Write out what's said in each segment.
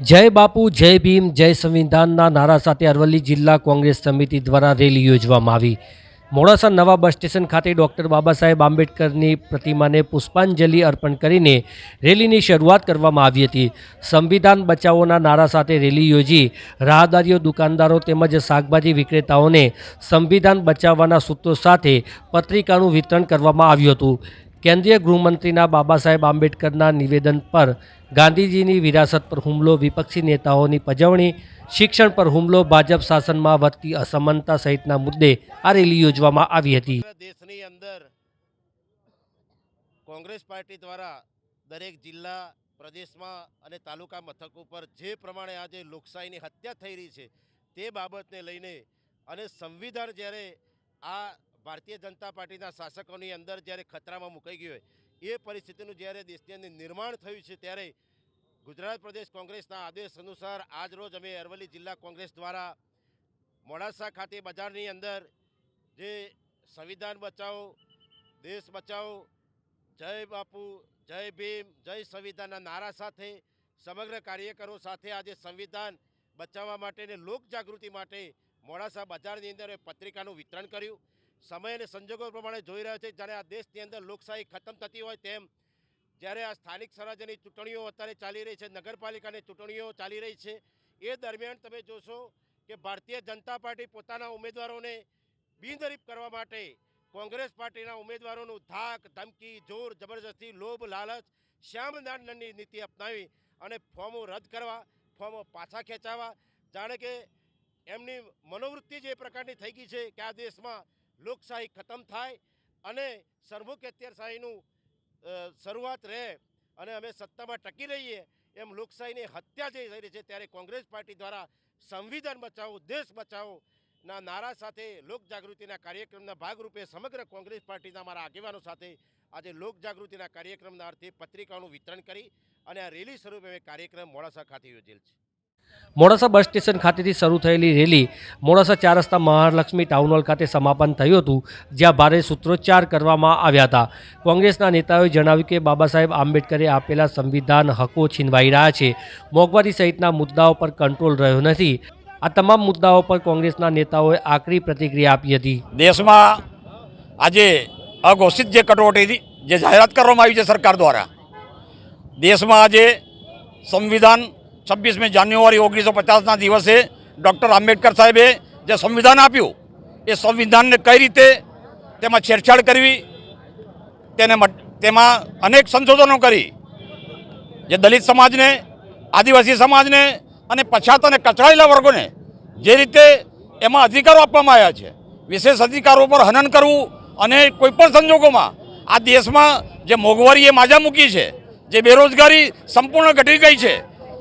જય બાપુ, જય ભીમ, જય સંવિધાનના નારા સાથે અરવલ્લી જિલ્લા કોંગ્રેસ સમિતિ દ્વારા રેલી યોજવામાં આવી. મોડાસા નવા બસ સ્ટેશન ખાતે ડૉક્ટર બાબા સાહેબ આંબેડકરની પ્રતિમાને પુષ્પાંજલિ અર્પણ કરીને રેલીની શરૂઆત કરવામાં આવી હતી. સંવિધાન બચાવોના નારા સાથે રેલી યોજી રાહદારીઓ, દુકાનદારો તેમજ શાકભાજી વિક્રેતાઓને સંવિધાન બચાવવાના સૂત્રો સાથે પત્રિકાનું વિતરણ કરવામાં આવ્યું હતું. કેન્દ્રીય ગૃહમંત્રીના બાબા સાહેબ આંબેડકરના નિવેદન પર ગાંધીજીની વિરાસત પર હુમલો, વિપક્ષી નેતાઓની પજવણી, શિક્ષણ પર હુમલો, ભાજપ શાસનમાં વધતી અસમાનતા સહિતના મુદ્દે આ રેલી યોજવામાં આવી હતી. દેશની અંદર કોંગ્રેસ પાર્ટી દ્વારા દરેક જિલ્લા, પ્રદેશમાં અને તાલુકા મથક ઉપર જે પ્રમાણે આજે લોકશાહીની હત્યા થઈ રહી છે તે બાબતને લઈને અને સંવિધાન જ્યારે આ ભારતીય જનતા પાર્ટીના શાસકોની અંદર જ્યારે ખતરામાં મુકાઈ ગયું હોય, એ પરિસ્થિતિનું જ્યારે દેશની અંદર નિર્માણ થયું છે ત્યારે ગુજરાત પ્રદેશ કોંગ્રેસના આદેશ અનુસાર આજ રોજ અમે અરવલ્લી જિલ્લા કોંગ્રેસ દ્વારા મોડાસા ખાતે બજારની અંદર જે સંવિધાન બચાવો, દેશ બચાવો, જય બાપુ, જય ભીમ, જય સંવિધાનના નારા સાથે, સમગ્ર કાર્યકરો સાથે આજે સંવિધાન બચાવવા માટે અને લોકજાગૃતિ માટે મોડાસા બજારની અંદર પત્રિકાનું વિતરણ કર્યું. સમય અને સંજોગો પ્રમાણે જોઈ રહ્યા છે. જ્યારે આ દેશની અંદર લોકશાહી ખતમ થતી હોય તેમ. જ્યારે આ સ્થાનિક સ્વરાજ્યની ચૂંટણીઓ અત્યારે ચાલી રહી છે, નગરપાલિકાની ચૂંટણીઓ ચાલી રહી છે. એ દરમિયાન તમે જોશો કે ભારતીય જનતા પાર્ટી પોતાના ઉમેદવારોને બિનહરીફ કરવા માટે કોંગ્રેસ પાર્ટીના ઉમેદવારોનું ધાક, ધમકી, જોર, જબરજસ્તી, લોભ, લાલચ શ્યામદાનની નીતિ અપનાવી અને ફોર્મો રદ કરવા, ફોર્મો પાછા ખેંચાવા. જાણે કે એમની મનોવૃત્તિ જ પ્રકારની થઈ ગઈ છે કે આ દેશમાં લોકશાહી ખતમ થાય અને સરમુખ અત્યારશાહીનું શરૂઆત રહે અને અમે સત્તામાં ટકી રહીએ એમ લોકશાહીની હત્યા જે થઈ રહી છે ત્યારે કોંગ્રેસ પાર્ટી દ્વારા સંવિધાન બચાવો, દેશ બચાવો ના નારા સાથે લોકજાગૃતિના કાર્યક્રમના ભાગરૂપે સમગ્ર કોંગ્રેસ પાર્ટીના મારા આગેવાનો સાથે આજે લોકજાગૃતિના કાર્યક્રમના અર્થે પત્રિકાઓનું વિતરણ કરી અને આ રેલી સ્વરૂપે કાર્યક્રમ મોડાસા ખાતે યોજેલ છે. મોડાસા બસ સ્ટેશન ખાતેથી શરૂ થયેલી રેલી મોડાસા ચાર રસ્તા મહાલક્ષ્મી ટાઉન હોલ ખાતે સમાપન થયું હતું, જ્યાં ભારે સૂત્રોચ્ચાર કરવામાં આવ્યા હતા. કોંગ્રેસના નેતાઓએ જણાવ્યું કે બાબા સાહેબ આંબેડકરે આપેલા સંવિધાન હકો છીનવાઈ રહ્યા છે. મોંઘવારી સહિતના મુદ્દાઓ પર કંટ્રોલ રહ્યો નથી. આ તમામ મુદ્દાઓ પર કોંગ્રેસના નેતાઓએ આકરી પ્રતિક્રિયા આપી હતી. દેશમાં આજે અઘોષિત જે કટોકટી જે જાહેરાત કરવામાં આવી છે સરકાર દ્વારા, દેશમાં આજે સંવિધાન છવ્વીસમી જાન્યુઆરી ઓગણીસો પચાસના દિવસે ડૉક્ટર આંબેડકર સાહેબે જે સંવિધાન આપ્યું, એ સંવિધાનને કઈ રીતે તેમાં છેડછાડ કરવી, તેને તેમાં અનેક સંશોધનો કરી, જે દલિત સમાજને, આદિવાસી સમાજને અને પછાત અને કચડાયેલા વર્ગોને જે રીતે એમાં અધિકારો આપવામાં આવ્યા છે, વિશેષ અધિકારો પર હનન કરવું અને કોઈપણ સંજોગોમાં આ દેશમાં જે મોંઘવારીએ માજા મૂકી છે, જે બેરોજગારી સંપૂર્ણ ઘટી ગઈ છે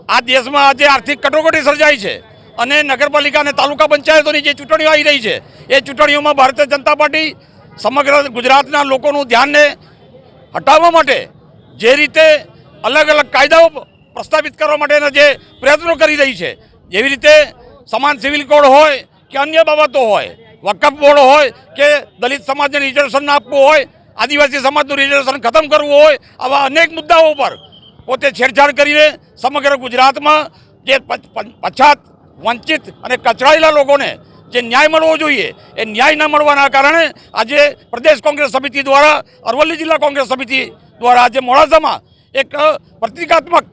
આ દેશમાં આજે આર્થિક કટોકટી સર્જાઈ છે અને નગરપાલિકા અને તાલુકા પંચાયતોની જે ચૂંટણીઓ આવી રહી છે, એ ચૂંટણીઓમાં ભારતીય જનતા પાર્ટી સમગ્ર ગુજરાતના લોકોનું ધ્યાનને હટાવવા માટે જે રીતે અલગ અલગ કાયદાઓ પ્રસ્તાવિત કરવા માટેના જે પ્રયત્નો કરી રહી છે, જેવી રીતે સમાન સિવિલ કોડ હોય કે અન્ય બાબતો હોય, વકફ બોર્ડ હોય કે દલિત સમાજને રિઝર્વેશન આપવું હોય, આદિવાસી સમાજનું રિઝર્વેશન ખતમ કરવું હોય, આવા અનેક મુદ્દાઓ પર પોતે છેડછાડ કરીને સમગ્ર ગુજરાતમાં જે પછાત, વંચિત અને કચડાયેલા લોકોને જે ન્યાય મળવો જોઈએ, એ ન્યાય ન મળવાના કારણે આજે પ્રદેશ કોંગ્રેસ સમિતિ દ્વારા, અરવલ્લી જિલ્લા કોંગ્રેસ સમિતિ દ્વારા આજે મોડાસામાં એક પ્રતિકાત્મક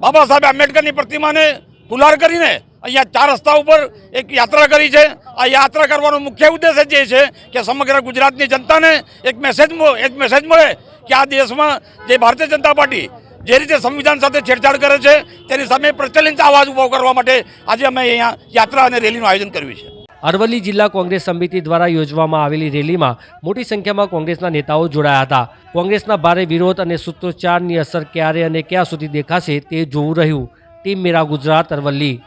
બાબા સાહેબ આંબેડકરની પ્રતિમાને ફુલાર કરીને અહીંયા ચાર રસ્તા ઉપર એક યાત્રા કરી છે. આ યાત્રા કરવાનો મુખ્ય ઉદ્દેશ જ છે કે સમગ્ર ગુજરાતની જનતાને એક મેસેજ એક મેસેજ મળે કે આ દેશમાં જે ભારતીય જનતા પાર્ટી જે રીતે સંવિધાન સાથે છેડછાડ કરે છે, તેની સામે પ્રચલિત અવાજ ઊભો કરવા માટે આજે અમે અહીંયા યાત્રા અને રેલીનું આયોજન કર્યું છે. અરવલ્લી જિલ્લા કોંગ્રેસ સમિતિ દ્વારા યોજવામાં આવેલી રેલીમાં મોટી સંખ્યામાં કોંગ્રેસના નેતાઓ જોડાયા હતા. કોંગ્રેસના ભારે વિરોધ અને સૂત્રોચ્ચારની અસર ક્યારે અને ક્યાં સુધી દેખાશે તે જોવું રહ્યું. ટીમ મેરા ગુજરાત, અરવલ્લી.